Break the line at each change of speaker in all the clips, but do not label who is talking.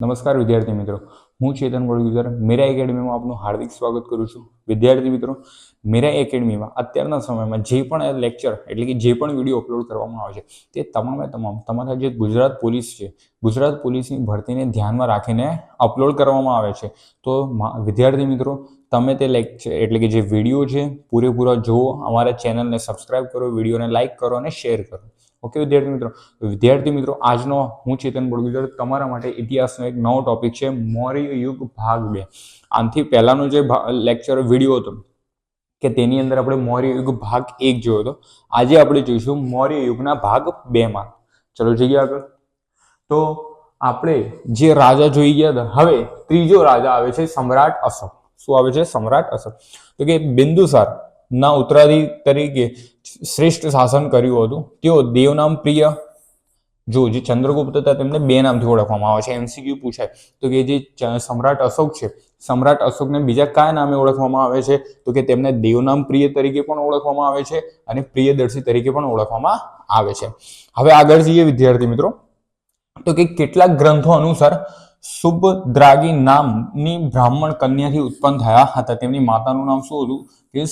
નમસ્કાર વિદ્યાર્થી મિત્રો. હું ચેતન વડગુજર મેરા એકેડમીમાં આપનું હાર્દિક સ્વાગત કરું છું. વિદ્યાર્થી મિત્રો, મેરા એકેડમીમાં અત્યારના સમયમાં જે પણ લેક્ચર એટલે કે જે પણ વીડિયો અપલોડ કરવામાં આવે છે, તે તમામે તમામ તમારા જે ગુજરાત પોલીસ છે, ગુજરાત પોલીસની ભરતીને ધ્યાનમાં રાખીને અપલોડ કરવામાં આવે છે. તો વિદ્યાર્થી મિત્રો, તમે તે લેક્ચર એટલે કે જે વીડિયો છે, પૂરેપૂરા જુઓ, અમારા ચેનલને સબસ્ક્રાઇબ કરો વિડીયોને લાઇક કરો અને શેર કરો. ઓકે વિદ્યાર્થી મિત્રો. વિદ્યાર્થી મિત્રો, આજનો હું ચેતન બળગુજર તમારા માટે ઇતિહાસનો એક નવો ટોપિક છે, મૌર્ય યુગ ભાગ બે. આનાથી પહેલાનો જે લેક્ચર વીડિયો હતો, કે તેની અંદર આપણે મૌર્ય યુગ ભાગ એક જોયો હતો. આજે આપણે જોઈશું મૌર્ય યુગના ભાગ બેમાં. ચલો જઈએ આગળ. તો આપણે જે રાજા જોઈ ગયા હતા, હવે ત્રીજો રાજા આવે છે સમ્રાટ અશોક. શું આવે છે? સમ્રાટ અશોક. તો કે બિંદુસાર ના ઉત્તરાધિ તરીકે શ્રેષ્ઠ શાસન કર્યું હતું. તેઓ દેવનામ પ્રિય જો જે ચંદ્રગુપ્ત હતા, તેમને બે નામથી ઓળખવામાં આવે છે. એમસીક્યુ પૂછાય, તો કે જે સમ્રાટ અશોક છે, સમ્રાટ અશોકને બીજા કયા નામે ઓળખવામાં આવે છે? તો કે તેમને દેવનામ પ્રિય તરીકે પણ ઓળખવામાં આવે છે અને પ્રિયદર્શી તરીકે પણ ઓળખવામાં આવે છે. હવે આગળ જઈએ વિદ્યાર્થી મિત્રો. તો કે કેટલાક ગ્રંથો અનુસાર સુભદ્રાગી નામની બ્રાહ્મણ કન્યાથી ઉત્પન્ન થયા હતા. તેમની માતાનું નામ શું હતું? કે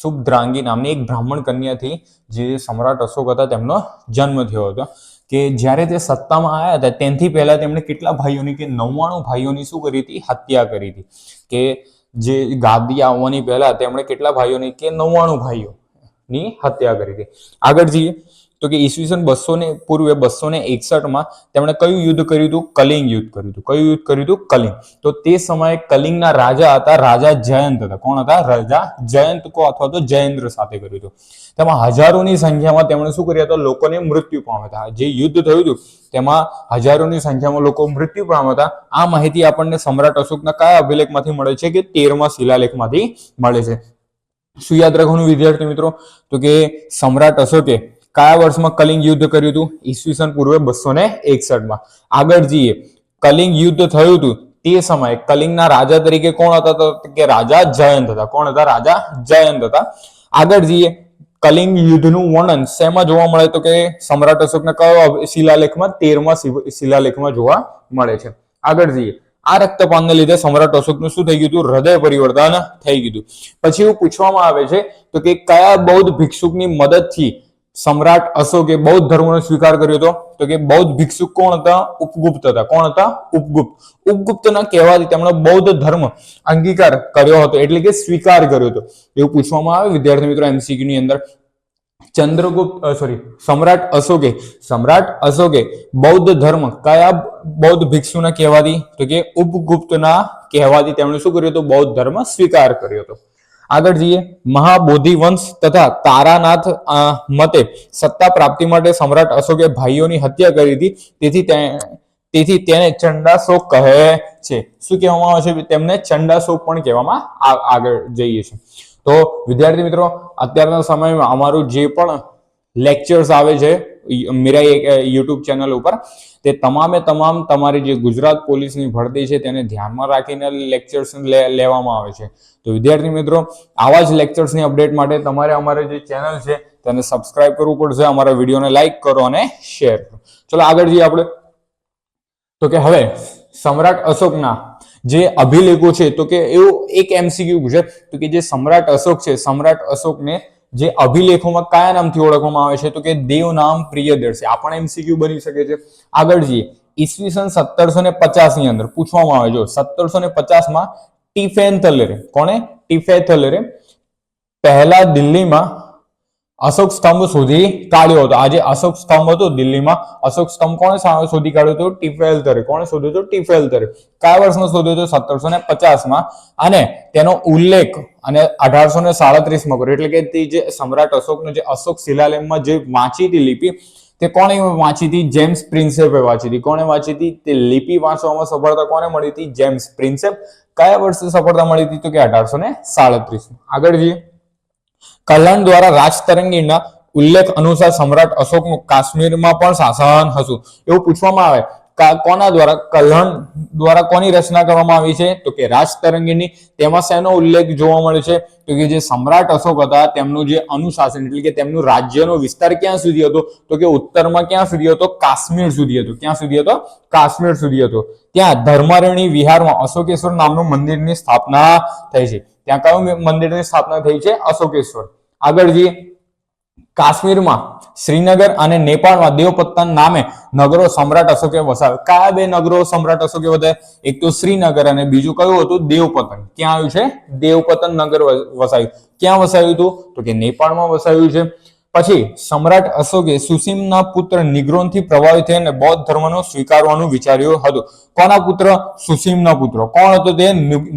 સુભદ્રાંગી નામની એક બ્રાહ્મણ કન્યાથી જે સમ્રાટ અશોક હતા, તેમનો જન્મ થયો હતો. કે જ્યારે તે સત્તામાં આવ્યા હતા, તેનાથી પહેલા તેમણે કેટલા ભાઈઓની કે નવ્વાણું ભાઈઓની શું કરી હતી? હત્યા કરી હતી. કે જે ગાદી આવવાની પહેલા તેમણે કેટલા ભાઈઓની કે નવ્વાણું ભાઈઓની હત્યા કરી હતી. આગળ જઈએ તો કે ઈસવીસન બસો ને પૂર્વે બસો ને એકસઠમાં તેમણે કયું યુદ્ધ કર્યું હતું? કલિંગ યુદ્ધ કર્યું હતું. કયું યુદ્ધ કર્યું હતું? કલિંગ. તો તે સમયે કલિંગના રાજા હતા, રાજા જયંત હતા. કોણ હતા? રાજા જયંત કો અથવા તો જયેન્દ્ર સાથે કર્યું હતું. તેમાં હજારોની સંખ્યામાં તેમણે શું કર્યા હતા? લોકોને મૃત્યુ પામ્યા હતા. જે યુદ્ધ થયું હતું, તેમાં હજારોની સંખ્યામાં લોકો મૃત્યુ પામ્યા હતા. આ માહિતી આપણને સમ્રાટ અશોકના કયા અભિલેખમાંથી મળે છે? કે તેરમા શિલાલેખમાંથી મળે છે. શું યાદ રાખવાનું વિદ્યાર્થી મિત્રો? તો કે સમ્રાટ અશોકે કયા વર્ષમાં કલિંગ યુદ્ધ કર્યું હતું? ઈસવીસન પૂર્વે બસો ને એકસઠમાં. આગળ જઈએ. કલિંગ યુદ્ધ થયું હતું તે સમયે કલિંગના રાજા તરીકે કોણ હતા? તો કે રાજા જયંત હતા. કોણ હતા? રાજા જયંત હતા. આગળ જઈએ. કલિંગ યુદ્ધનું વર્ણન શેમાં જોવા મળે? તો કે સમ્રાટ અશોકના કયો શિલાલેખમાં, તેરમા શિલાલેખમાં જોવા મળે છે. આગળ જઈએ. આ રક્તપાનને લીધે સમ્રાટ અશોકનું શું થઈ ગયું હતું? હૃદય પરિવર્તન થઈ ગયું હતું. પછી એવું પૂછવામાં આવે છે, તો કે કયા બૌદ્ધ ભિક્ષુકની મદદથી સમ્રાટ અશોકે બૌદ્ધ ધર્મનો સ્વીકાર કર્યો હતો. તો કે બૌદ્ધ ભિક્ષુક કોણ હતા? ઉપગુપ્ત હતા. કોણ હતા? ઉપગુપ્ત. ઉપગુપ્તના કહેવાથી તેમણે બૌદ્ધ ધર્મ અંગીકાર કર્યો હતો, એટલે કે સ્વીકાર કર્યો હતો. એવું પૂછવામાં આવે, વિદ્યાર્થી મિત્રો એમસીક્યુ ની અંદર. ચંદ્રગુપ્ત સોરી સમ્રાટ અશોકે સમ્રાટ અશોકે બૌદ્ધ ધર્મ કયા બૌદ્ધ ભિક્ષુના કહેવાથી? તો કે ઉપગુપ્તના કહેવાથી તેમણે શું કર્યું હતું? બૌદ્ધ ધર્મ સ્વીકાર કર્યો હતો. આગળ જઈએ. મહાબોધિ વંશ તથા તારાનાથ મતે સત્તા પ્રાપ્તિ માટે સમ્રાટ અશોકે ભાઈઓની હત્યા કરી હતી. તેથી તેથી તેને ચંડાશોક કહે છે. શું કહેવામાં આવે છે? તેમને ચંડાશોક પણ કહેવામાં આગળ જઈએ છે. તો વિદ્યાર્થી મિત્રો, અત્યારના સમયમાં અમારું જે પણ લેક્ચર્સ આવે છે મીરા યુટ્યુબ ચેનલ ઉપર. તે તમામે તમામ તમારી જે ગુજરાત પોલીસની ભરતી છે તેને ધ્યાનમાં રાખીને લેક્ચર્સ લેવામાં આવે છે. તો વિદ્યાર્થી મિત્રો, આવા જ લેક્ચર્સની અપડેટ માટે તમારે અમારે જે ચેનલ છે તેને સબસ્ક્રાઇબ કરવું પડશે, અમારા વિડીયોને લાઈક કરો અને શેર કરો. ચલો આગળ જઈએ આપણે. તો કે હવે, સમ્રાટ અશોકના જે અભિલેખો છે, તો કે એવું એક એમસીક્યુ પૂછે તો કે જે સમ્રાટ અશોક છે, સમ્રાટ અશોકને જે અભિલેખોમાં કયા નામથી ઓળખવામાં આવે છે? તો કે દેવ નામ પ્રિયદર્શી આ પણ એમસીક્યુ બની શકે છે. આગળ જઈએ. ઈસવીસન સત્તરસો ને પચાસની અંદર પૂછવામાં આવે, જો સત્તરસો ને પચાસમાં કોને કોણે? ટિફેથલરે પહેલા દિલ્હીમાં અશોક સ્તંભ શોધી કાઢ્યો હતો. આજે અશોક સ્તંભ હતો દિલ્હીમાં. અશોક સ્તંભ કોણે શોધી કાઢ્યો હતો? તરે. કોણે શોધ્યો હતો? તરે. કયા વર્ષમાં શોધ્યો હતો? સત્તરસો ને પચાસમાં. અને તેનો ઉલ્લેખ અને અઢારસો ને સાડત્રીસમાં કર્યો. એટલે કે તે જે સમ્રાટ અશોકનો જે અશોક શિલાલેખમાં જે વાંચી હતી લિપિ, તે કોણે વાંચી હતી? જેમ્સ પ્રિન્સેપે વાંચી હતી. કોણે વાંચી હતી? તે લિપિ વાંચવામાં સફળતા કોને મળી હતી? James Prinsep. કયા વર્ષે સફળતા મળી હતી? તો કે અઢારસો ને સાડત્રીસ આગળ જઈએ. કલ્યાણ દ્વારા રાજતરંગીના ઉલ્લેખ અનુસાર સમ્રાટ અશોકનું કાશ્મીરમાં પણ શાસન હતું. એવું પૂછવામાં આવે કોના દ્વારા કલ્હણ દ્વારા કોની રચના કરવામાં આવી છે? તો કે રાજ તરંગીની તેમાં શેનો ઉલ્લેખ જોવા મળે છે. તો કે જે સમ્રાટ અશોક હતા, તેમનું જે અનુશાસન એટલે કે તેમનું રાજ્યનો વિસ્તાર ક્યાં સુધી હતો? તો કે ઉત્તરમાં ક્યાં સુધી હતો? કાશ્મીર સુધી હતો. ક્યાં સુધી હતો? કાશ્મીર સુધી હતો. ત્યાં ધર્મારણી વિહારમાં અશોકેશ્વર નામનું મંદિરની સ્થાપના થઈ છે. ત્યાં કયું મંદિરની સ્થાપના થઈ છે? અશોકેશ્વર. આગળ જઈએ. કાશ્મીરમાં શ્રીનગર અને નેપાળમાં દેવપત્તન નામે નગરો સમ્રાટ અશોકે વસાવ્યા કયા બે નગરો સમ્રાટ અશોકે વધારે એક તો શ્રીનગર અને બીજું કયું હતું? દેવપતન ક્યાં આવ્યું છે? દેવપતન નગર વસાવ્યું. ક્યાં વસાવ્યું હતું? તો કે નેપાળમાં વસાવ્યું છે. પછી સમ્રાટ અશોકે સુસીમના પુત્ર નિગ્રોનથી પ્રભાવિત થઈને બૌદ્ધ ધર્મનો સ્વીકારવાનું વિચાર્યું હતું. કોના પુત્ર? સુસીમના પુત્ર. કોણ હતો તે?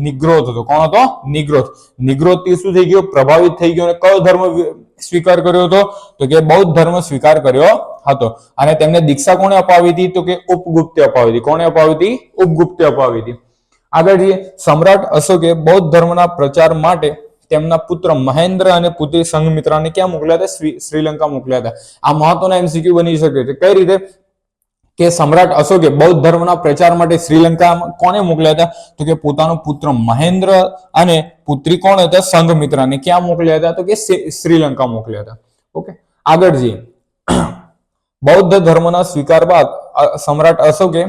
નિગ્રોથ હતો. કોણ હતો? નિગ્રોથ નિગ્રોધથી શું થઈ ગયો? પ્રભાવિત થઈ ગયો અને કયો ધર્મ સ્વીકાર કર્યો હતો? તો કે બૌદ્ધ ધર્મ સ્વીકાર કર્યો હતો. અને તેમને દીક્ષા કોણે અપાવી હતી? તો કે ઉપગુપ્તે અપાવી હતી. કોણે અપાવી હતી? ઉપગુપ્તે અપાવી હતી. આગળ જઈએ. સમ્રાટ અશોકે બૌદ્ધ ધર્મના પ્રચાર માટે તેમના પુત્ર મહેન્દ્ર અને પુત્રી સંઘમિત્રાને ક્યાં મોકલ્યા હતા? શ્રી- શ્રીલંકા મોકલ્યા હતા. આ મહત્વના એમસીક્યુ બની શકે છે. કઈ રીતે? કે સમ્રાટ અશોકે બૌદ્ધ ધર્મના પ્રચાર માટે શ્રીલંકા કોને મોકલ્યા હતા? તો કે પોતાનો પુત્ર મહેન્દ્ર અને પુત્રી કોણ હતા? સંઘમિત્રાને ક્યાં મોકલ્યા હતા? તો કે શ્રી- શ્રીલંકા મોકલ્યા હતા. ઓકે. આગળ જઈએ. બૌદ્ધ ધર્મના સ્વીકાર બાદ સમ્રાટ અશોકે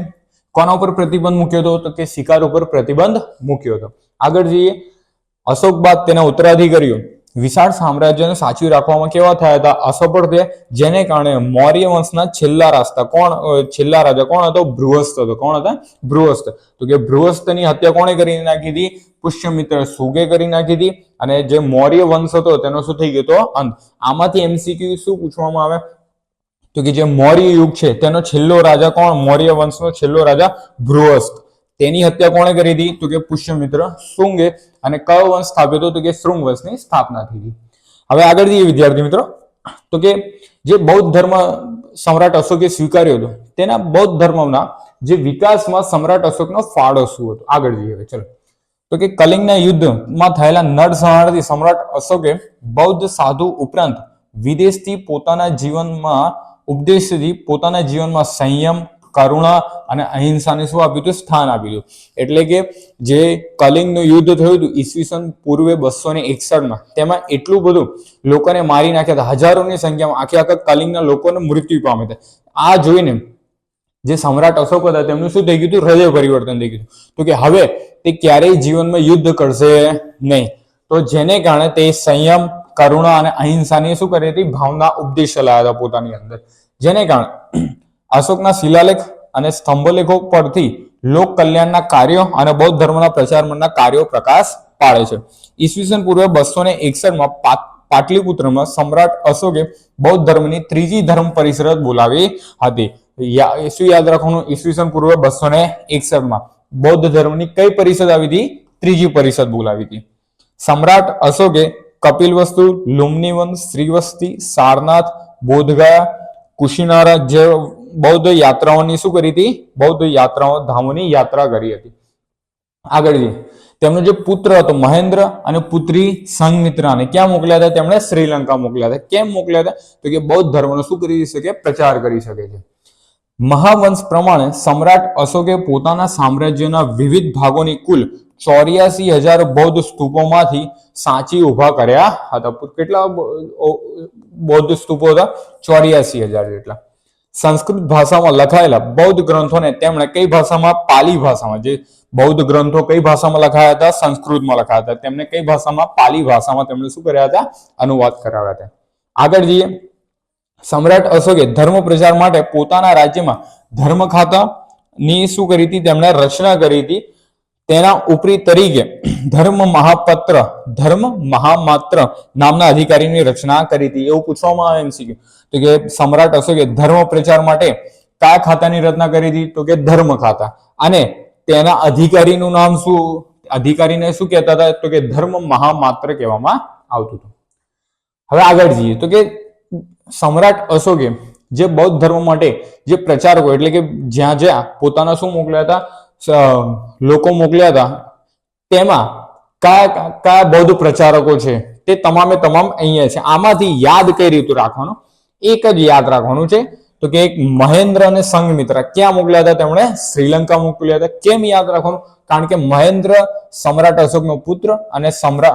કોના ઉપર પ્રતિબંધ મૂક્યો હતો? તો કે શિકાર ઉપર પ્રતિબંધ મૂક્યો હતો. આગળ જઈએ. અશોક બાદ તેના ઉત્તરાધિકારીઓ વિશાળ સામ્રાજ્યને સાચવી રાખવામાં કેવા થયા હતા? અસફળ થયા જેને કારણે મૌર્ય વંશના છેલ્લા રાસ્તા કોણ છેલ્લા રાજા કોણ હતો? બૃહસ્થ હતો. કોણ હતા? બૃહસ્થ. તો કે બૃહસ્થની હત્યા કોણે કરી નાખી હતી? પુષ્યમિત્ર સુગે કરી નાખી હતી અને જે મૌર્ય વંશ હતો તેનો શું થઈ ગયો હતો અંત. આમાંથી એમસીક્યુ શું પૂછવામાં આવે? તો કે જે મૌર્ય યુગ છે, તેનો છેલ્લો રાજા કોણ? મૌર્ય વંશનો છેલ્લો રાજા બૃહસ્ત તેની હત્યા કોણે કરી હતી? તો કે પુષ્યમિત્ર શુંગે અને કયો વંશ સ્થાપ્યો હતો? તો કે શૃંગ વંશની સ્થાપના થઈ હતી. હવે આગળ જઈએ વિદ્યાર્થી મિત્રો. તો કે જે બૌદ્ધ ધર્મ સમ્રાટ અશોકે સ્વીકાર્યો હતો, તેના બૌદ્ધ ધર્મના જે વિકાસમાં સમ્રાટ અશોકનો ફાળો શું હતો? આગળ જઈએ હવે, ચલો. તો કે કલિંગના યુદ્ધમાં થયેલા નરસંહારથી સમ્રાટ અશોકે બૌદ્ધ સાધુ ઉપરાંત વિદેશથી પોતાના જીવનમાં, ઉપદેશથી પોતાના જીવનમાં સંયમ કરુણા અને અહિંસાને શું આપ્યું હતું? સ્થાન આપ્યું હતું. એટલે કે જે કલિંગનું યુદ્ધ થયું હતું ઈસવીસન પૂર્વે બસો ને એકસઠમાં, તેમાં એટલું બધું લોકોને મારી નાખ્યા હતા. હજારોની સંખ્યામાં આખી આખા કલિંગના લોકોને મૃત્યુ પામ્યા હતા. આ જોઈને જે સમ્રાટ અશોક હતા, તેમનું શું થઈ ગયું હતું? હૃદય પરિવર્તન થઈ ગયું. તો કે હવે તે ક્યારેય જીવનમાં યુદ્ધ કરશે નહીં. તો જેને કારણે તે સંયમ, કરુણા અને અહિંસાની શું કરી? હતી ભાવના ઉપદેશ લાવ્યા હતા પોતાની અંદર. જેને કારણે અશોકના શિલાલેખ અને સ્તંભલેખો પરથી લોક કલ્યાણના કાર્યો અને બૌદ્ધ ધર્મના પ્રચારના કાર્યો પ્રકાશ પાડે છે. ઈસવીસન પૂર્વે બસો ને એકસઠમાં પાટલીપુત્રમાં સમ્રાટ અશોકે બૌદ્ધ ધર્મની ત્રીજી ધર્મ પરિષદ બોલાવી હતી. શું યાદ રાખવાનું? ઈસવીસન પૂર્વે બસો ને એકસઠમાં બૌદ્ધ ધર્મની કઈ પરિષદ આવી હતી? ત્રીજી પરિષદ બોલાવી હતી. સમ્રાટ અશોકે કપિલવસ્તુ લુમનીવન શ્રીવસ્તી, સારનાથ, બોધગયા, કુશીનારા જે બૌદ્ધ યાત્રાઓની શું કરી હતી? બૌદ્ધ યાત્રાઓ, ધામોની યાત્રા કરી હતી. આગળ જઈએ. તેમનો જે પુત્ર હતો, મહેન્દ્ર અને પુત્રી સંઘમિત્રાને ક્યાં મોકલ્યા હતા? તેમણે શ્રીલંકા મોકલ્યા હતા. કેમ મોકલ્યા હતા? તો કે બૌદ્ધ ધર્મનો શું કરી શકે? પ્રચાર કરી શકે છે. મહાવંશ પ્રમાણે સમ્રાટ અશોકે પોતાના સામ્રાજ્યના વિવિધ ભાગોની કુલ ચોર્યાસી હજાર બૌદ્ધ સ્તૂપોમાંથી સાચી ઊભા કર્યા હતા. કેટલા બૌદ્ધ સ્તૂપો હતા? ચોર્યાસી હજાર જેટલા. સંસ્કૃત ભાષામાં લખાયેલા બૌદ્ધ ગ્રંથોને તેમણે કઈ ભાષામાં? પાલી ભાષામાં. જે બૌદ્ધ ગ્રંથો કઈ ભાષામાં લખાયા હતા? સંસ્કૃતમાં લખાયા હતા. તેમણે કઈ ભાષામાં? પાલી ભાષામાં તેમણે શું કર્યા હતા? અનુવાદ કરાવ્યા હતા. આગળ જઈએ. સમ્રાટ અશોકે ધર્મ પ્રચાર માટે પોતાના રાજ્યમાં ધર્મ ખાતાની શું કરી હતી? તેમણે રચના કરી હતી. તેના ઉપરી તરીકે ધર્મ મહાપત્ર, ધર્મ મહામાત્ર નામના અધિકારીની રચના કરી હતી. એવું પૂછવામાં આવે એમસીક્યુ તો કે સમ્રાટ અશોકે ધર્મ પ્રચાર માટે કયા ખાતાની રચના કરી હતી? તો કે ધર્મ ખાતા. અને તેના અધિકારીનું નામ શું? અધિકારીને શું કહેતા હતા? તો કે ધર્મ મહામાત્ર કહેવામાં આવતું હતું. હવે આગળ જઈએ. તો કે સમ્રાટ અશોકે જે બૌદ્ધ ધર્મ માટે જે પ્રચારકો, એટલે કે જ્યાં જ્યાં પોતાના શું મોકલ્યા હતા? લોકો મોકલ્યા હતા. તેમાં કયા કયા બૌદ્ધ પ્રચારકો છે? તે તમામે તમામ અહીંયા છે. આમાંથી યાદ કઈ રીતે રાખવાનું? એક જ યાદ રાખવાનું છે. તો કે એક મહેન્દ્ર અને સંઘમિત્રા ક્યાં મોકલ્યા હતા? તેમણે શ્રીલંકા મોકલ્યા હતા. કેમ યાદ રાખવાનું? કારણ કે મહેન્દ્ર સમ્રાટ અશોકનો પુત્ર અને સમ્રાટ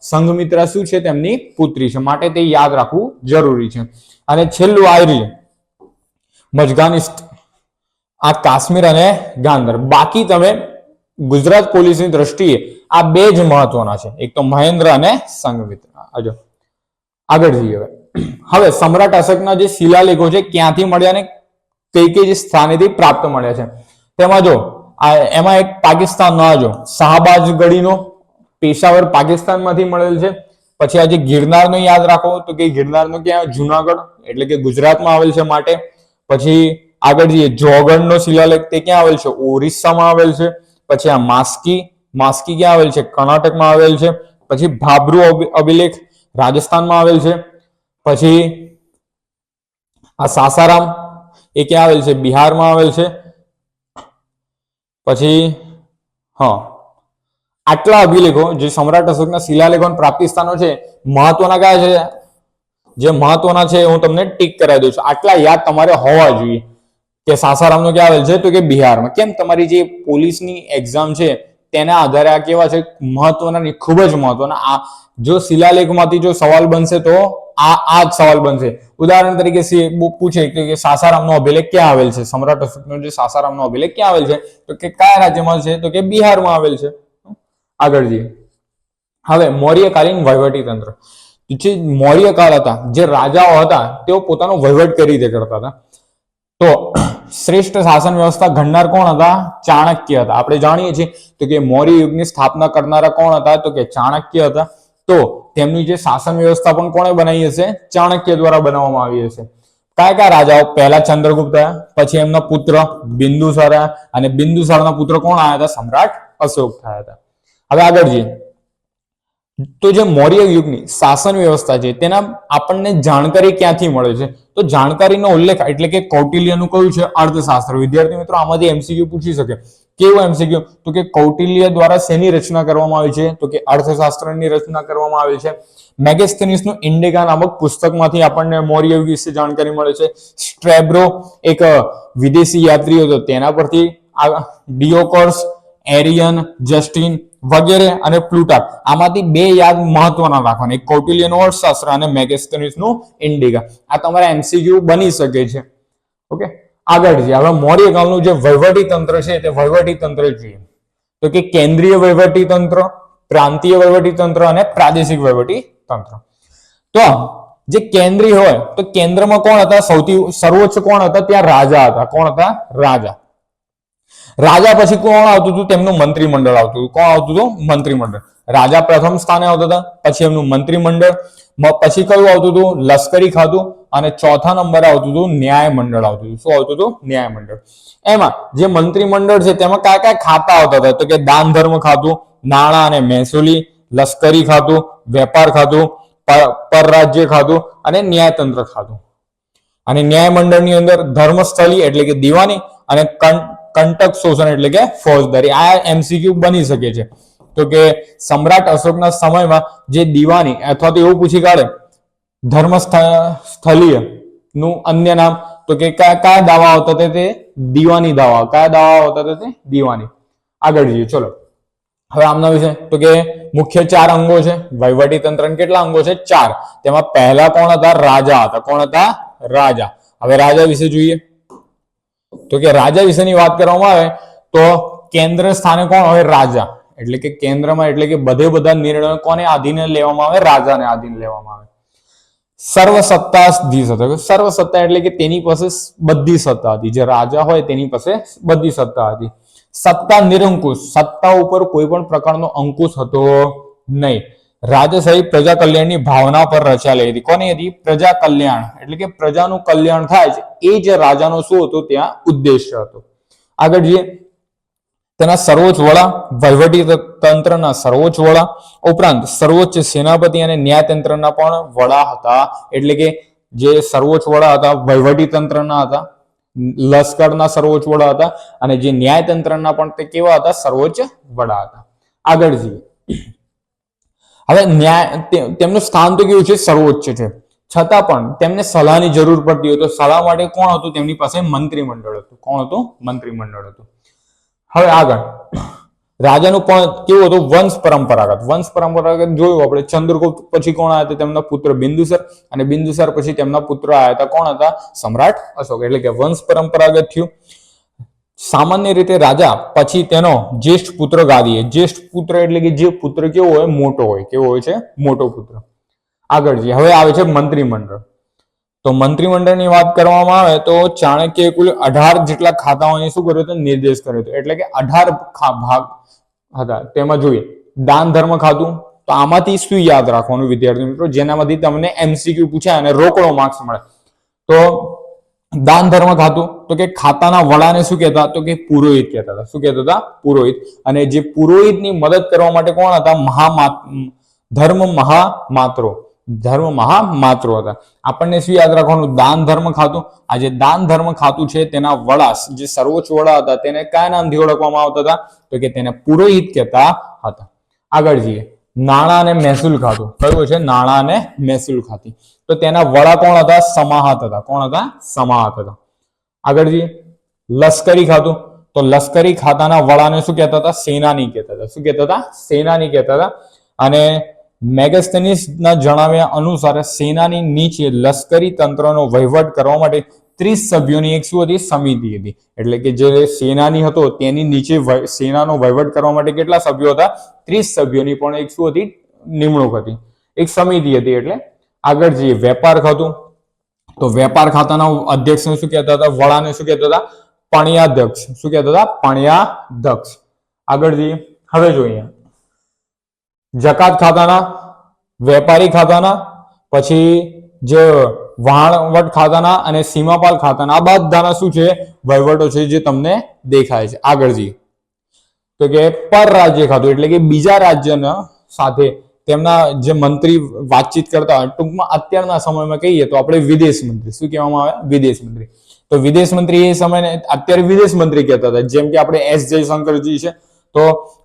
સંઘમિત્રા શું છે? તેમની પુત્રી છે. માટે તે યાદ રાખવું જરૂરી છે. અને છેલ્લું આયરી મજગાનિસ્ટ આ કાશ્મીર અને ગાંધર બાકી તમે ગુજરાત પોલીસની દ્રષ્ટિએ આ બે જ મહત્વના છે. એક તો મહેન્દ્ર અને સંઘમિત્ર હજો આગળ જઈએ હવે. હવે સમ્રાટ અશોકના જે શિલાલેખો છે, ક્યાંથી મળ્યા ને કઈ કઈ સ્થાનેથી પ્રાપ્ત મળ્યા છે? તેમાં જો, આ એમાં એક પાકિસ્તાનનો આ જો શાહબાજ ગઢીનો પેશાવર પાકિસ્તાનમાંથી મળેલ છે. પછી આજે ગિરનારનો યાદ રાખો તો કે ગિરનારનો ક્યાં? જુનાગઢ, એટલે કે ગુજરાતમાં આવેલ છે માટે. પછી આગળ જઈએ. જોગણનો શિલાલેખ તે ક્યાં આવેલ છે? ઓરિસ્સામાં આવેલ છે. પછી આ માસ્કી માસ્કી ક્યાં આવેલ છે? કર્ણાટકમાં આવેલ છે. પછી અભિ- અભિલેખ રાજસ્થાનમાં આવેલ છે. પછી આ સાસારામ એ ક્યાં આવેલ છે? બિહારમાં આવેલ છે. પછી, હા. આટલા અભિલેખો જે સમ્રાટ અશોકના શિલાલેખો અને પ્રાપ્તિ સ્થાનો છે, મહત્વના કયા છે? જે મહત્વના છે, હું તમને ટીક કરાવી દઉં છું. આટલા યાદ તમારે હોવા જોઈએ. કે સાસારામનો ક્યાં આવેલ છે? તો કે બિહારમાં. કેમ? તમારી જે પોલીસની એક્ઝામ છે, તેના આધારે આ કેવા છે? મહત્વના ખૂબ જ મહત્વના. આ જો શિલાલેખમાંથી જો સવાલ બનશે તો આ આ જ સવાલ બનશે. ઉદાહરણ તરીકે પૂછે કે સાસારામનો અભિલેખ ક્યાં આવેલ છે? સમ્રાટ અશોકનો જે સાસારામનો અભિલેખ ક્યાં આવેલ છે? તો કે કયા રાજ્યમાં છે? તો કે બિહારમાં આવેલ છે. આગળ જઈએ. હવે મૌર્યકાલીન વહીવટી તંત્ર જે મૌર્યકાળ હતા, જે રાજાઓ હતા, તેઓ પોતાનો વહીવટ કઈ રીતે કરતા હતા? તો શ્રેષ્ઠ શાસન વ્યવસ્થા ઘડનાર કોણ હતા? ચાણક્ય હતા. આપણે જાણીએ છીએ તો કે મૌર્ય યુગની સ્થાપના કરનારા કોણ હતા? તો કે ચાણક્ય હતા. તો તેમની જે શાસન વ્યવસ્થા પણ કોણે બનાવી હશે? ચાણક્ય દ્વારા બનાવવામાં આવી હશે. કયા કયા રાજાઓ? પહેલા ચંદ્રગુપ્ત પછી એમના પુત્ર બિંદુસાર અને બિંદુસારના પુત્ર કોણ આવ્યા હતા? સમ્રાટ અશોક થયા હતા. હવે આગળ જઈએ. તો જે મૌર્ય યુગની શાસન વ્યવસ્થા છે, તેના આપણને જાણકારી ક્યાંથી મળે છે? તો જાણકારીનો ઉલ્લેખ એટલે કે કૌટિલ્યનું કયું છે? અર્થશાસ્ત્ર. વિદ્યાર્થી મિત્રો, આમાંથી એમસીક્યુ પૂછી શકે. કેવું એમસીક્યુ તો કે કૌટિલ્ય દ્વારા શેની રચના કરવામાં આવી છે? તો કે અર્થશાસ્ત્રની રચના કરવામાં આવી છે. મેગેસ્થેનિસનું ઇન્ડેગા નામક પુસ્તકમાંથી આપણને મૌર્ય યુગ વિશે જાણકારી મળે છે. સ્ટ્રેબ્રો, એક વિદેશી યાત્રી હતો તેના પરથી આ ડિયોકોર્સ, એરિયન, જસ્ટિન વગેરે અને પ્લુટાર્ક આમાંથી બે યાદ મહત્વના રાખવાના. એક કૌટિલ્યનું અર્થશાસ્ત્ર અને મેગેસ્થેનિસનું ઇન્ડિગા. આ તમારા એમસીક્યુ બની શકે છે. ઓકે? આગળ જઈએ. હવે મૌર્ય કાળનું જે વહીવટી તંત્ર છે તે વહીવટી તંત્ર જોઈએ. તો કે કેન્દ્રીય વહીવટી તંત્ર, પ્રાંતીય વહીવટી તંત્ર અને પ્રાદેશિક વહીવટી તંત્ર. તો જે કેન્દ્રીય હોય, તો કેન્દ્રમાં કોણ હતા? સૌથી સર્વોચ્ચ કોણ હતા? ત્યાં રાજા હતા. કોણ હતા? રાજા. રાજા પછી કોણ આવતું હતું? તેમનું મંત્રીમંડળ આવતું હતું. કોણ આવતું હતું? મંત્રીમંડળ. રાજા પ્રથમ સ્થાને આવતા હતા, પછી એમનું મંત્રીમંડળ પછી કયું આવતું હતું? લશ્કરી ખાતું અને ચોથા નંબરે આવતું હતું ન્યાયમંડળ આવતું હતું. શું આવતું હતું? ન્યાય મંડળ એમાં જે મંત્રીમંડળ છે, તેમાં કયા કયા ખાતા આવતા હતા. તો કે દાન ધર્મ ખાતું, નાણાં અને મહેસૂલી, લશ્કરી ખાતું, વેપાર ખાતું પર- પરરાજ્ય ખાતું અને ન્યાયતંત્ર ખાતું. અને ન્યાયમંડળની અંદર ધર્મસ્થલી એટલે કે દીવાની અને કંટક શોષણ એટલે કે ફોજદારી. આ એમસીક્યુ બની શકે છે. તો કે સમ્રાટ અશોકના સમયમાં જે દીવાની અથવા તો એવું પૂછી કાઢે ધર્મ સ્થલીયનું અન્ય નામ? તો કે કયા કયા દાવા હોતા તે દીવાની દાવા? કયા દાવા હતા તે દીવાની? આગળ જઈએ, ચલો. હવે આમના વિશે, તો કે મુખ્ય ચાર અંગો છે. વહીવટી તંત્રના કેટલા અંગો છે? ચાર. તેમાં પહેલા કોણ હતા? રાજા હતા. કોણ હતા? રાજા. હવે રાજા વિશે જોઈએ. તો કે રાજા વિશેની વાત કરવામાં આવે, તો કેન્દ્ર સ્થાને કોણ હોય? રાજા. એટલે કે કેન્દ્રમાં એટલે કે બધે બધા નિર્ણયો કોને આધીને લેવામાં આવે? રાજાને આધીને લેવામાં આવે. સર્વ સત્તા. હતો સર્વ સત્તા એટલે કે તેની પાસે બધી સત્તા હતી. જે રાજા હોય તેની પાસે બધી સત્તા હતી. સત્તા નિરંકુશ. સત્તા ઉપર કોઈ પણ પ્રકારનો અંકુશ હતો નહીં. રાજાશાહી પ્રજા કલ્યાણની ભાવના પર રચાયેલી હતી. કોની હતી? પ્રજા કલ્યાણ. એટલે કે પ્રજાનું કલ્યાણ થાય છે એ જ રાજાનો શું હતો? ત્યાં ઉદ્દેશ્ય હતો. આગળ જઈએ. તેના સર્વોચ્ચ વડા વહીવટી તંત્રના સર્વોચ્ચ વડા, ઉપરાંત સર્વોચ્ચ સેનાપતિ અને ન્યાયતંત્રના પણ વડા હતા. એટલે કે જે સર્વોચ્ચ વડા હતા વહીવટી તંત્રના હતા, લશ્કરના સર્વોચ્ચ વડા હતા અને જે ન્યાયતંત્રના પણ તે કેવા હતા? સર્વોચ્ચ વડા હતા. આગળ જઈએ. હવે ન્યાય તેમનું સ્થાન તો કેવું છે? સર્વોચ્ચ છે. છતાં પણ તેમને સલાહની જરૂર પડતી હોય સલાહ માટે કોણ હતું? તેમની પાસે મંત્રીમંડળ હતું. કોણ હતું? મંત્રીમંડળ હતું. હવે આગળ. રાજાનું પણ કેવું હતું? વંશ પરંપરાગત. વંશ પરંપરાગત જોયું આપણે. ચંદ્રગુપ્ત પછી કોણ આવ્યા હતા? તેમના પુત્ર બિંદુસર. અને બિંદુસર પછી તેમના પુત્ર આવ્યા હતા કોણ હતા? સમ્રાટ અશોક. એટલે કે વંશ પરંપરાગત થયું. સામાન્ય રીતે રાજા પછી તેનો જ્યેષ્ઠ પુત્ર ગાદીએ. જ્યેષ્ઠ પુત્ર એટલે કે જે પુત્ર કેવો હોય? મોટો હોય. કેવો હોય છે? મોટો પુત્ર. આગળ જઈએ. હવે આવે છે મંત્રીમંડળ. તો મંત્રીમંડળની વાત કરવામાં આવે તો ચાણક્ય કુલ અઢાર જેટલા ખાતાઓને શું કર્યું હતું? નિર્દેશ કર્યો હતો. એટલે કે અઢાર ભાગ હતા. તેમાં જોઈએ. દાન ધર્મ ખાતું. તો આમાંથી શું યાદ રાખવાનું વિદ્યાર્થી મિત્રો? જેનામાંથી તમને એમસીક્યુ પૂછાય અને રોકડો માર્ક્સ મળે તો દાન ધર્મ ખાતું તો કે ખાતાના વડાને શું કહેતા? તો કે પુરોહિત કહેતા હતા. શું કહેતા હતા? પુરોહિત. અને જે પુરોહિતની મદદ કરવા માટે કોણ હતા? મહા ધર્મ મહામાત્રો. ધર્મ મહામાત્રો હતા. આપણને શું યાદ રાખવાનું? દાન ધર્મ ખાતું. આ જે દાન ધર્મ ખાતું છે, તેના વડા, જે સર્વોચ્ચ વડા હતા, તેને કયા નામથી ઓળખવામાં આવતા હતા? તો કે તેને પુરોહિત કહેતા હતા. આગળ જઈએ. નાણાં અને મહેસૂલ ખાતું. કયું છે? નાણાં અને મહેસૂલ ખાતી. તો તેના વડા કોણ હતા? સમાહત હતા. કોણ હતા? સમાહત હતા. આગળ જઈએ. લશ્કરી ખાતું. તો લશ્કરી ખાતાના વડાને શું કહેતા હતા? સેનાની કહેતા હતા. શું કહેતા હતા? સેનાની કહેતા હતા. અને મેગસ્તનીસના જણાવ્યા અનુસાર સેનાની નીચે લશ્કરી તંત્રનો વહીવટ કરવા માટે ત્રીસ સભ્યોની એક શું હતી? સમિતિ હતી. એટલે કે જે સેનાની હતો તેની નીચે સેનાનો વહીવટ કરવા માટે કેટલા સભ્યો હતા? ત્રીસ સભ્યોની પણ એક શું હતી? નિમણૂક હતી. એક સમિતિ હતી એટલે આગળ જઈએ. વેપાર ખાતું. તો વેપાર ખાતાના અધ્યક્ષને શું કહેતા હતા? વડાને શું કહેતા હતા? પણ્યાધ્યક્ષ. શું કહેતા હતા? પણ્યાધ્યક્ષ. આગળ જઈએ. હવે જોઈએ. જકાત ખાતાના, વેપારી ખાતાના, પછી જે વહાણવટ ખાતાના અને સીમાપાલ ખાતાના આ બધાના શું છે? વહીવટો છે જે તમને દેખાય છે. આગળ જઈએ. તો કે પર રાજ્ય ખાતું, એટલે કે બીજા રાજ્યના સાથે તેમના જે મંત્રી વાતચીત કરતા હોય, ટૂંકમાં અત્યારના સમયમાં કહીએ તો આપણે વિદેશ મંત્રી. શું કહેવામાં આવે? વિદેશ મંત્રી. તો વિદેશ મંત્રી એ સમયને અત્યારે વિદેશ મંત્રી કહેતા હતા. જેમ કે આપણે એસ જયશંકરજી છે, તો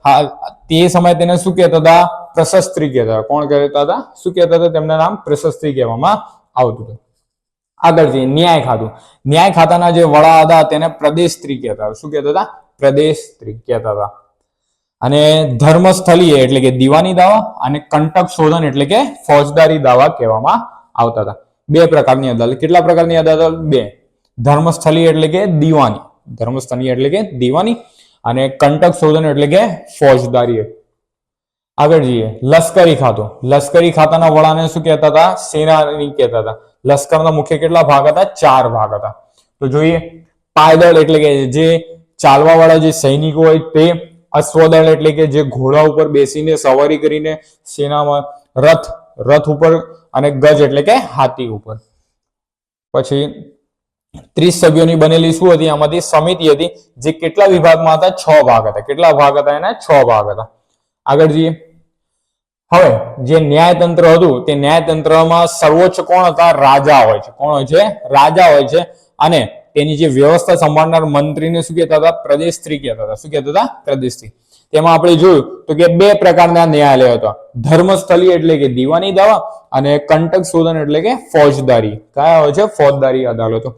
હા, તે સમયે તેને શું કહેતા હતા? પ્રશસ્ત્રી કહેતા હતા. કોણ કહેતા હતા? શું કહેતા હતા? તેમના નામ પ્રશસ્ત્રી કહેવામાં આવતું હતું. આગળ જઈએ, ન્યાય ખાતું. ન્યાય ખાતાના જે વડા હતા તેને પ્રદેશ સ્ત્રી કહેતા હતા. શું કહેતા હતા? પ્રદેશ સ્ત્રી કહેતા હતા. અને ધર્મસ્થલીય એટલે કે દીવાની દાવા અને કંટક શોધન એટલે કે ફોજદારી દાવા કહેવામાં આવતા હતા. બે પ્રકારની અદાલત. કેટલા પ્રકારની અદાલત? બે. ધર્મસ્થલીય એટલે કે દીવાની. ધર્મસ્થલીય એટલે કે દીવાની અને કંટક શોધન એટલે કે ફોજદારી. આગળ જઈએ. લશ્કરી ખાતું. લશ્કરી ખાતાના વડાને શું કહેતા હતા? સેનાની કહેતા હતા. લશ્કરના મુખ્ય કેટલા ભાગ હતા? ચાર ભાગ હતા. તો જોઈએ, પાયદળ એટલે કે જે ચાલવા વાળા જે સૈનિકો હોય તે અશ્વદળ એટલે કે જે ઘોડા ઉપર બેસીને સવારી કરીને સેનામાં રથ રથ ઉપર અને ગજ એટલે કે હાથી ઉપર. પછી ત્રીસ સભ્યોની બનેલી શું હતી? આમાંથી સમિતિ હતી, જે કેટલા વિભાગમાં હતા? છ ભાગ હતા. કેટલા ભાગ હતા એના? છ ભાગ હતા. આગળ જઈએ. હવે, જે ન્યાયતંત્ર હતું, તે ન્યાયતંત્રમાં સર્વોચ્ચ કોણ હતા? રાજા હોય છે. કોણ હોય છે? રાજા હોય છે. અને તેની જે વ્યવસ્થા સંભાળનાર મંત્રીને શું કહેતા હતા? પ્રદેશત્રી કહેતા હતા. શું કહેતા હતા? પ્રદેશત્રી. તેમાં આપણે જોયું તો કે બે પ્રકારના ન્યાયાલય હતા. ધર્મસ્થલી એટલે કે દીવાની દાવા અને કંટક શોધન એટલે કે ફોજદારી. કયા હોય છે? ફોજદારી અદાલતો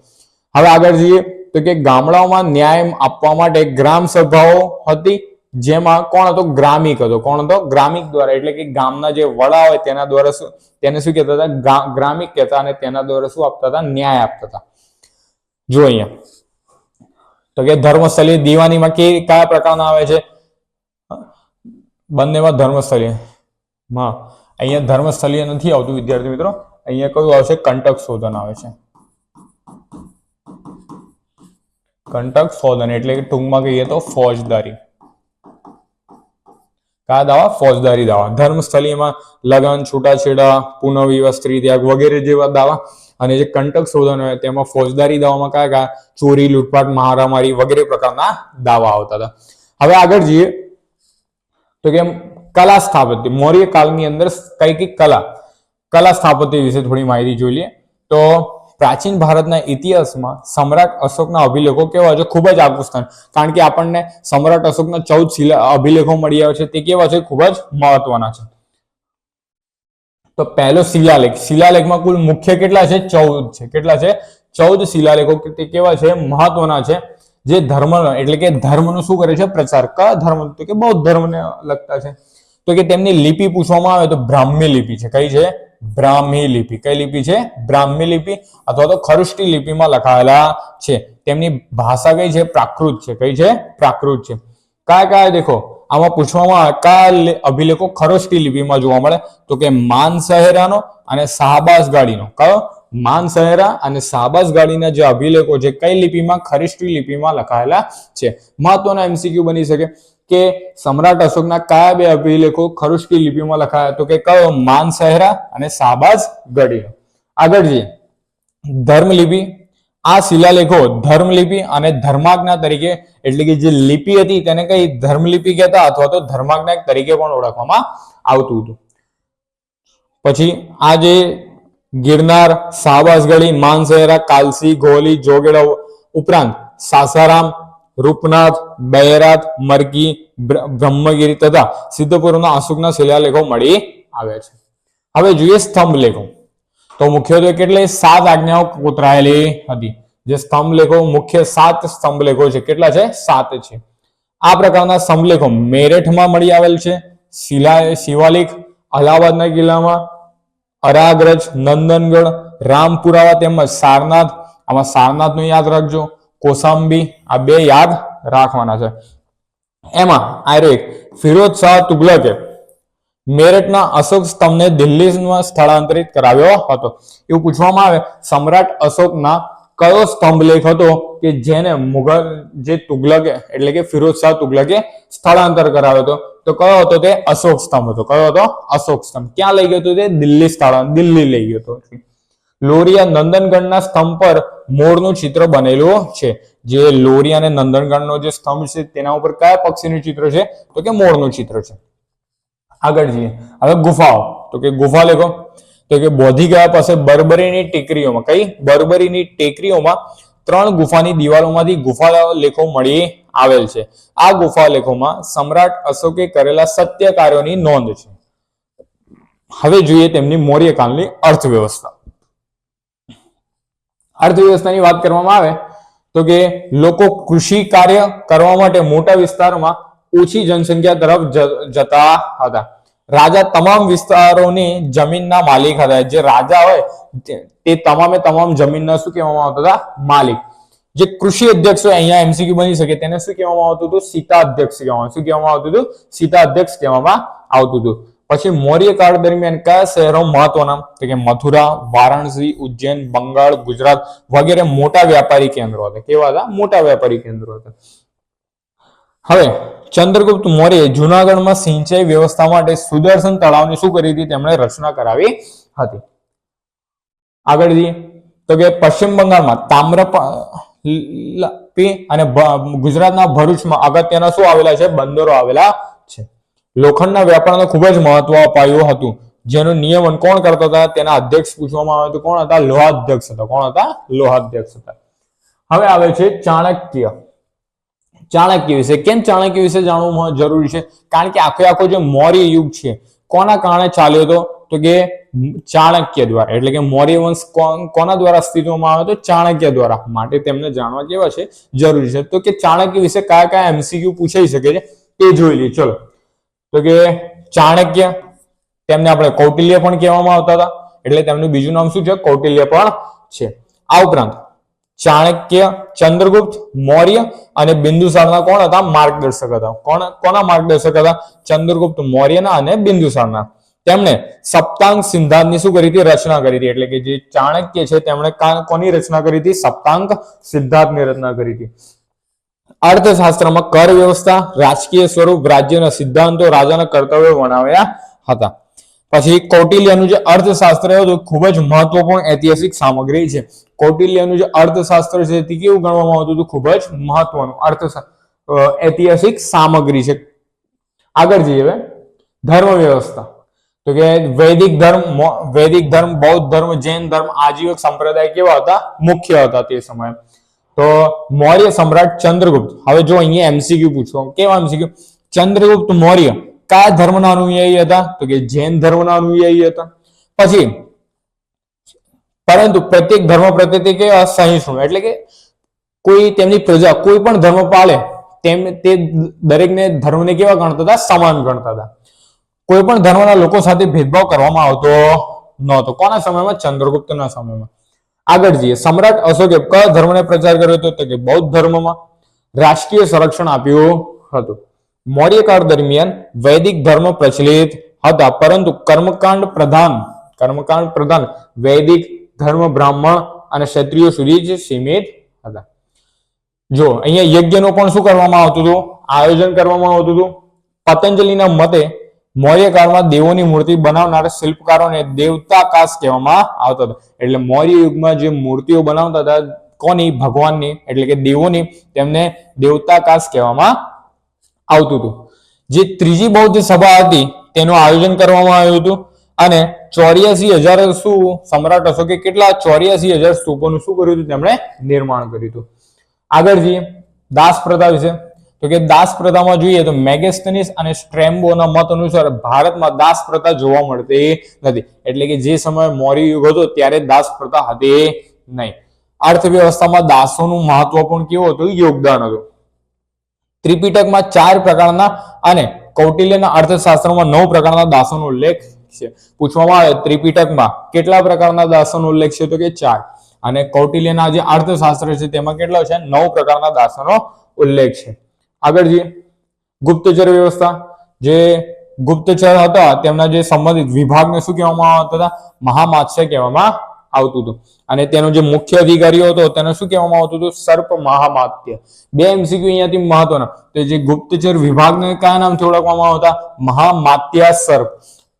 હવે આગળ જઈએ તો કે ગામડાઓમાં ન્યાય આપવા માટે ગ્રામ સભાઓ હતી. જેમાં કોણ હતો? ગ્રામિક હતો. કોણ હતો? ગ્રામિક દ્વારા. એટલે કે ગામના જે વડા હોય તેના દ્વારા શું તેને શું કહેતા હતા? ગ્રામિક કહેતા અને તેના દ્વારા શું આપતા હતા? ન્યાય આપતા હતા. જો અહીંયા. તો કે ધર્મસ્થલી દીવાનીમાં કે કયા પ્રકારના આવે છે? બંનેમાં ધર્મસ્થલીય હા. અહીંયા ધર્મસ્થલીય નથી આવતું, વિદ્યાર્થી મિત્રો. અહીંયા કયું આવશે? કંટક શોધન આવે છે. કંટક શોધન. એટલે કે ટૂંકમાં કહીએ તો ફોજદારી. કયા દાવા? ફોજદારી દાવા. ધર્મસ્થલીમાં લગન, છૂટાછેડા પુનઃવિવાહ સ્ત્રી ત્યાગ વગેરે જેવા દાવા. અને જે કંટક શોધન હોય તેમાં ફોજદારી દાવામાં કયા કયા? ચોરી લૂંટફાટ મારામારી વગેરે પ્રકારના દાવા આવતા હતા. હવે આગળ જઈએ. તો કે કલા સ્થાપત્ય. મૌર્ય કાળની અંદર કઈ કઈ કલા? કલા સ્થાપત્ય વિશે થોડી માહિતી જોઈ લઈએ. તો પ્રાચીન ભારતના ઇતિહાસમાં સમ્રાટ અશોકના અભિલેખો કેવા છે ખૂબ જ આગવું સ્થાન કારણ કે આપણને સમ્રાટ અશોકના ચૌદ શિલા અભિલેખો મળી આવે છે, તે કેવા છે? ખૂબ જ મહત્વના છે. તો પહેલો શિલાલેખ. શિલાલેખમાં કુલ મુખ્ય કેટલા છે? ચૌદ છે. કેટલા છે? ચૌદ શિલાલેખો તે કેવા છે? મહત્વના છે. જે ધર્મ, એટલે કે ધર્મનો શું કરે છે? પ્રચાર. કયા ધર્મ? તો કે બૌદ્ધ ધર્મને લગતા છે. તો કે તેમની લિપિ પૂછવામાં આવે તો બ્રાહ્મી લિપિ છે. કઈ છે? બ્રાહ્મી લિપિ. કઈ લિપિ છે? બ્રાહ્મી લિપિ અથવા તો ખરુષ્ટી લિપિમાં લખાયેલા છે. તેમની ભાષા કઈ છે? પ્રાકૃત છે. કઈ છે? પ્રાકૃત છે. કયા કયા દેખો, આમાં પૂછવામાં કયા અભિલેખો ખરોષ્ટી લિપિમાં જોવા મળે? તો કે માન સહેરાનો અને શાહબાઝ ગાડીનો. કયો? માન સહેરા અને શાહબાઝ ગાડીના જે અભિલેખો છે, કઈ લિપિમાં? ખરીષ્ટી લિપિમાં લખાયેલા છે. મહત્વના એમસીક્યુ બની શકે. કે સમ્રાટ અશોકના કયા બે અભિલેખો ખરુષ્કી લિપિમાં લખાયા? તો કે કયો? માન અને શાહબાઝ ગઢીનો આગળ જઈએ. ધર્મલિપિ. આ શિલાલેખો ધર્મલિપિ અને ધર્માજ્ઞા તરીકે, એટલે કે જે લિપિ હતી તેને કઈ ધર્મલિપિ કહેતા અથવા તો ધર્માજ્ઞા તરીકે પણ ઓળખવામાં આવતું હતું. પછી આ જે ગિરનાર સાબાસગઢી માનસેરા કાલસી ગોલી જોગેડા ઉપરાંત સાસારામ રૂપનાથ, બૈરાત મરકી બ્ર- બ્રહ્મગીરી તથા સિદ્ધપુરના અશોકના શિલાલેખો મળી આવ્યા છે. હવે જોઈએ સ્તંભ લેખો તો મુખ્યત્વે કેટલી? સાત આજ્ઞાઓ કોતરાયેલી હતી. જે સ્તંભ લેખો મુખ્ય સાત સ્તંભ લેખો છે. કેટલા છે? સાત છે. આ પ્રકારના સ્તંભલેખો મેરઠમાં મળી આવેલ છે. શિલા, શિવાલિક, અલ્હાબાદના કિલ્લામાં, અરાગ્રજ, નંદનગઢ, રામપુરાવા તેમજ સારનાથ. આમાં સારનાથનું યાદ રાખજો. કોસાંબી, આ બે યાદ રાખવાના છે. એમાં આયરો એક ફિરોજ શાહ તુગલકે મેરઠના અશોક સ્તંભને દિલ્હીમાં સ્થળાંતરિત કરાવ્યો હતો. એવું પૂછવામાં આવે, સમ્રાટ અશોકના કયો સ્તંભ લેખ હતો કે જેને મુઘલ, જે તુગલકે, એટલે કે ફિરોજ શાહ તુગલકે સ્થળાંતર કરાવ્યો હતો? તો કયો હતો તે? અશોક સ્તંભ હતો. કયો હતો? અશોક સ્તંભ. ક્યાં લઈ ગયો હતો તે? દિલ્હી સ્થળાંતર દિલ્હી લઈ ગયો હતો. લોરિયા નંદનગઢના સ્તંભ પર મોરનું ચિત્ર બનેલું છે. જે લોરિયા અને નંદનગઢનો જે સ્તંભ છે, તેના ઉપર કયા પક્ષીનું ચિત્ર છે? તો કે મોરનું ચિત્ર છે. આગળ જઈએ. હવે ગુફાઓ. તો કે ગુફા લેખો. તો કે બોધિગયા પાસે બર્બરીની ટેકરીઓમાં, કઈ? બર્બરીની ટેકરીઓમાં ત્રણ ગુફાની દિવાલોમાંથી ગુફા લેખો મળી આવેલ છે. આ ગુફા લેખોમાં સમ્રાટ અશોકે કરેલા સત્ય કાર્યોની નોંધ છે. હવે જોઈએ તેમની મૌર્યકાળની અર્થવ્યવસ્થા. અર્થવ્યવસ્થાની વાત કરવામાં આવે તો કે લોકો કૃષિ કાર્ય કરવા માટે મોટા વિસ્તારમાં ઓછી જનસંખ્યા તરફ જતા હતા. રાજા તમામ વિસ્તારોની જમીનના માલિક હતા. જે રાજા હોય, તે- તમામે તમામ જમીનના શું કહેવામાં આવતા હતા? માલિક. જે કૃષિ અધ્યક્ષ હોય, અહીંયા એમસીક્યુ બની શકે. તેને શું કહેવામાં આવતું હતું? સીતા અધ્યક્ષ કહેવામાં શું કહેવામાં આવતું હતું. સીતા અધ્યક્ષ કહેવામાં આવતું હતું. પછી મૌર્ય કાળ દરમિયાન કયા શહેરો મહત્વના? તો કે મથુરા, વારાણસી, ઉજ્જૈન, બંગાળ, ગુજરાત વગેરે મોટા વ્યાપારી કેન્દ્રો હતા. કેવા હતા? મોટા વ્યાપારી કેન્દ્રો હતા. હવે ચંદ્રગુપ્ત મૌર્ય જુનાગઢમાં સિંચાઈ વ્યવસ્થા માટે સુદર્શન તળાવની શું કરી હતી? તેમણે રચના કરાવી હતી. આગળ જઈએ. તો કે પશ્ચિમ બંગાળમાં તામ્રપી અને ગુજરાતના ભરૂચમાં અગત્યના શું આવેલા છે? બંદરો આવેલા છે. લોખંડના વેપારને ખૂબ જ મહત્વ અપાયું હતું. જેનું નિયમન કોણ કરતા હતા? તેના અધ્યક્ષ પૂછવામાં આવે તો કોણ હતા? લોહાધ્યક્ષ હતા. કોણ હતા? લોહાધ્યક્ષ હતા. હવે આવે છે ચાણક્ય. ચાણક્ય વિશે. કેમ ચાણક્ય વિશે જાણવું જરૂરી છે? કારણ કે આખો આખો જે મૌર્ય યુગ છે, કોના કારણે ચાલ્યો હતો? તો કે ચાણક્ય દ્વારા. એટલે કે મૌર્ય વંશ કોના દ્વારા અસ્તિત્વમાં આવ્યો તો ચાણક્ય દ્વારા. માટે તેમને જાણવા કેવા છે? જરૂરી છે. તો કે ચાણક્ય વિશે કયા કયા એમસીક્યુ પૂછાઈ શકે છે? તે જોઈ લઈએ. ચલો. તો કે ચાણક્ય, તેમને આપણે કૌટિલ્ય પણ કહેવામાં આવતા હતા. એટલે તેમનું બીજું નામ શું છે? કૌટિલ્ય પણ છે. આ ઉપરાંત ચાણક્ય, ચંદ્રગુપ્ત, મૌર્ય અને બિંદુસારના કોણ હતા? માર્ગદર્શક હતા. કોણ, કોના માર્ગદર્શક હતા? ચંદ્રગુપ્ત, મૌર્યના અને બિંદુસારના. તેમણે સપ્તાંગ સિદ્ધાંતની શું કરી હતી? રચના કરી હતી. એટલે કે જે ચાણક્ય છે, તેમણે કોની રચના કરી હતી? સપ્તાંગ સિદ્ધાંતની રચના કરી હતી. અર્થશાસ્ત્રમાં કર વ્યવસ્થા રાજકીય સ્વરૂપ, રાજ્યના સિદ્ધાંતો, રાજાના કર્તવ્યો વર્ણવ્યા હતા. પછી કૌટિલ્યનું જે અર્થશાસ્ત્ર હતું ખૂબ જ મહત્વપૂર્ણ ઐતિહાસિક સામગ્રી છે. કૌટિલ્યનું જે અર્થશાસ્ત્ર છે, તે કેવું ગણવામાં આવતું હતું? ખૂબ જ મહત્વનું અર્થ ઐતિહાસિક સામગ્રી છે. આગળ જઈએ હવે. ધર્મ વ્યવસ્થા તો કે વૈદિક ધર્મ વૈદિક ધર્મ, બૌદ્ધ ધર્મ, જૈન ધર્મ, આજીવક સંપ્રદાય કેવા હતા? મુખ્ય હતા તે સમયે. તો મૌર્ય સમ્રાટ ચંદ્રગુપ્ત. હવે જો અહીંયા એમસીક્યુ પૂછો, કેવા એમસીક્યુ ચંદ્રગુપ્ત મૌર્ય કયા ધર્મના અનુયાયી હતા? તો કે જૈન ધર્મના અનુયાયી હતા. પછી, પરંતુ પ્રત્યેક ધર્મ પ્રત્યે તે કેવા સહિષ્ણુ એટલે કે કોઈ તેમની પ્રજા, કોઈ પણ ધર્મ પાળે, તેમ તે દરેકને ધર્મને કેવા ગણતા હતા? સમાન ગણતા હતા. કોઈ પણ ધર્મના લોકો સાથે ભેદભાવ કરવામાં આવતો નહોતો. કોના સમયમાં? ચંદ્રગુપ્તના સમયમાં. આગળ જઈએ. સમ્રાટ અશોકે કયા ધર્મને પ્રચાર કર્યો હતો? તો કે બૌદ્ધ ધર્મમાં રાષ્ટ્રીય સંરક્ષણ આપ્યું હતું. મૌર્યકાળ દરમિયાન વૈદિક ધર્મ પ્રચલિત હતા, પરંતુ કર્મકાંડ પ્રધાન કર્મકાંડ પ્રધાન વૈદિક ધર્મ બ્રાહ્મણ અને ક્ષત્રિયો સુધી જ સીમિત હતા. જો, અહીંયા યજ્ઞનું પણ શું કરવામાં આવતું હતું? આયોજન કરવામાં આવતું હતું. પતંજલિના મતે મૌર્ય કાળમાં દેવોની મૂર્તિ બનાવનાર શિલ્પકારોને દેવતાકાશ કહેવામાં આવતો હતો. એટલે મૌર્ય યુગમાં જે મૂર્તિઓ બનાવતા હતા, કોની? ભગવાનની. એટલે કે દેવોની. તેમને દેવતાકાશ કહેવામાં આવતું હતું. જે ત્રીજી બૌદ્ધ સભા હતી, તેનું આયોજન કરવામાં આવ્યું હતું. અને ચોર્યાસી હજાર શું સમ્રાટ અશોકે કેટલા ચોર્યાસી હજાર સ્તૂપોનું શું કર્યું હતું? તેમણે નિર્માણ કર્યું હતું. આગળ જઈએ. દાસ પ્રથા વિશે. તો કે દાસ પ્રથામાં જોઈએ તો મેગેસ્ટનિસ અને સ્ટ્રેમ્બોના મત અનુસાર ભારતમાં દાસ પ્રથા જોવા મળતી નથી. એટલે કે જે સમયે મૌર્ય યુગ હતો ત્યારે દાસ પ્રથા હતી નહીં. અર્થવ્યવસ્થામાં દાસોનું મહત્વ પણ કેવું હતું? યોગદાન હતું. ત્રિપિટકમાં ચાર પ્રકારના અને કૌટિલ્યના અર્થશાસ્ત્રમાં નવ પ્રકારના દાસોનો ઉલ્લેખ છે. પૂછવામાં આવે ત્રિપિટકમાં કેટલા પ્રકારના દાસોનો ઉલ્લેખ છે? તો કે ચાર. અને કૌટિલ્યના જે અર્થશાસ્ત્ર છે તેમાં કેટલા છે? નવ પ્રકારના દાસોનો ઉલ્લેખ છે. આગળ જઈએ. ગુપ્તચર વ્યવસ્થા. જે ગુપ્તચર હતા, તેમના જે સંબંધિત વિભાગને શું કહેવામાં આવતા હતા? મહામાત્સ્ય કહેવામાં આવતું હતું. અને તેનો જે મુખ્ય અધિકારી હતો, તેને શું કહેવામાં આવતું હતું? સર્પ મહામાત્ય. બે એમસીક્યુ અહીંયાથી મહત્વના. તો જે ગુપ્તચર વિભાગને કયા નામથી ઓળખવામાં આવતા? મહામાત્યા સર્પ.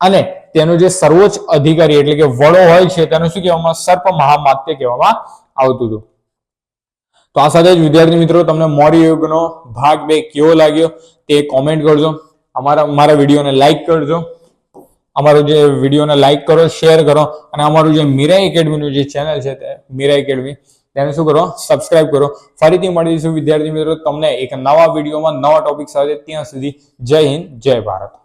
અને તેનો જે સર્વોચ્ચ અધિકારી, એટલે કે વડો હોય છે, તેને શું કહેવામાં? સર્પ મહામાત્ય કહેવામાં આવતું હતું. તો આ સાથે જ વિદ્યાર્થી મિત્રો તમને મૌર્ય યુગનો ભાગ બે કેવો લાગ્યો તે કોમેન્ટ કરજો. અમારા મારા વિડીયોને લાઈક કરજો. અમારો જે વિડીયોને લાઈક કરો શેર કરો અને અમારું જે મીરા એકેડમીનું જે ચેનલ છે તે મીરા એકેડમી તેને શું કરો? સબસ્ક્રાઇબ કરો. ફરીથી મળીશું વિદ્યાર્થી મિત્રો તમને એક નવા વિડીયોમાં નવા ટોપિક સાથે ત્યાં સુધી જય હિન્દ, જય ભારત.